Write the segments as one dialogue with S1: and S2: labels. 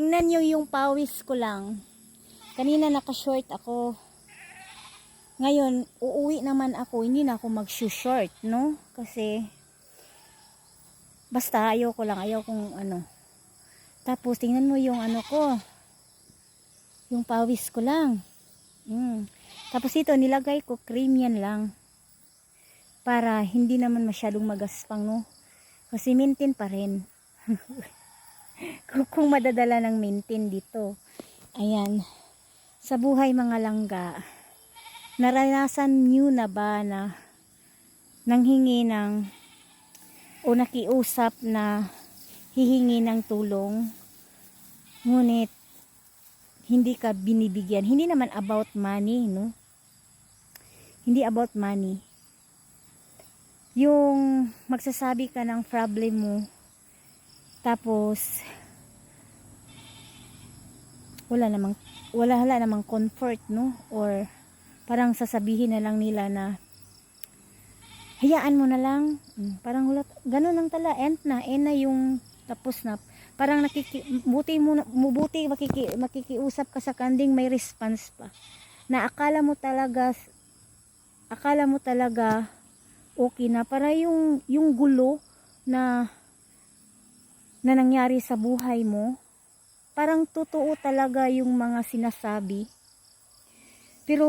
S1: Tingnan nyo yung pawis ko lang. Kanina naka-short ako. Ngayon, uuwi naman ako. Hindi na ako mag-short, no? Kasi, basta ayaw ko lang. Ayaw kong ano. Tapos, tingnan mo yung ano ko. Yung pawis ko lang. Mm. Tapos ito, nilagay ko cream yan lang. Para hindi naman masyadong magaspang, no? Kasi maintain pa rin. kung, kung madadala ng maintain dito. Ayan. Sa buhay mga langga, naranasan nyo na ba na nanghingi ng o nakiusap na hihingi ng tulong ngunit hindi ka binibigyan. Hindi naman about money, no? Hindi about money. Yung magsasabi ka ng problem mo, tapos wala namang wala wala namang comfort, no? Or parang sasabihin na lang nila na hayaan mo na lang. Mm, Parang wala, ganun lang tala, end na, end na yung tapos na. Parang nakiki, buti mo, mubuti makiki, makikiusap ka sa kanding may response pa. Na akala mo talaga, akala mo talaga okay na. Para yung, yung gulo na, na nangyari sa buhay mo, parang totoo talaga yung mga sinasabi. Pero,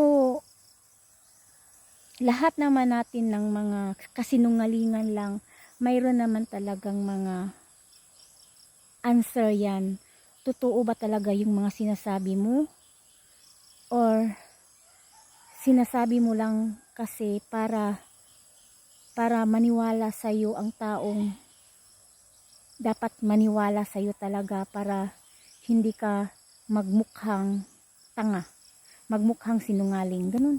S1: lahat naman natin ng mga kasinungalingan lang, mayroon naman talagang mga answer yan. Totoo ba talaga yung mga sinasabi mo? Or sinasabi mo lang kasi para para maniwala sa iyo ang taong dapat maniwala sa iyo talaga para hindi ka magmukhang tanga, magmukhang sinungaling, ganun.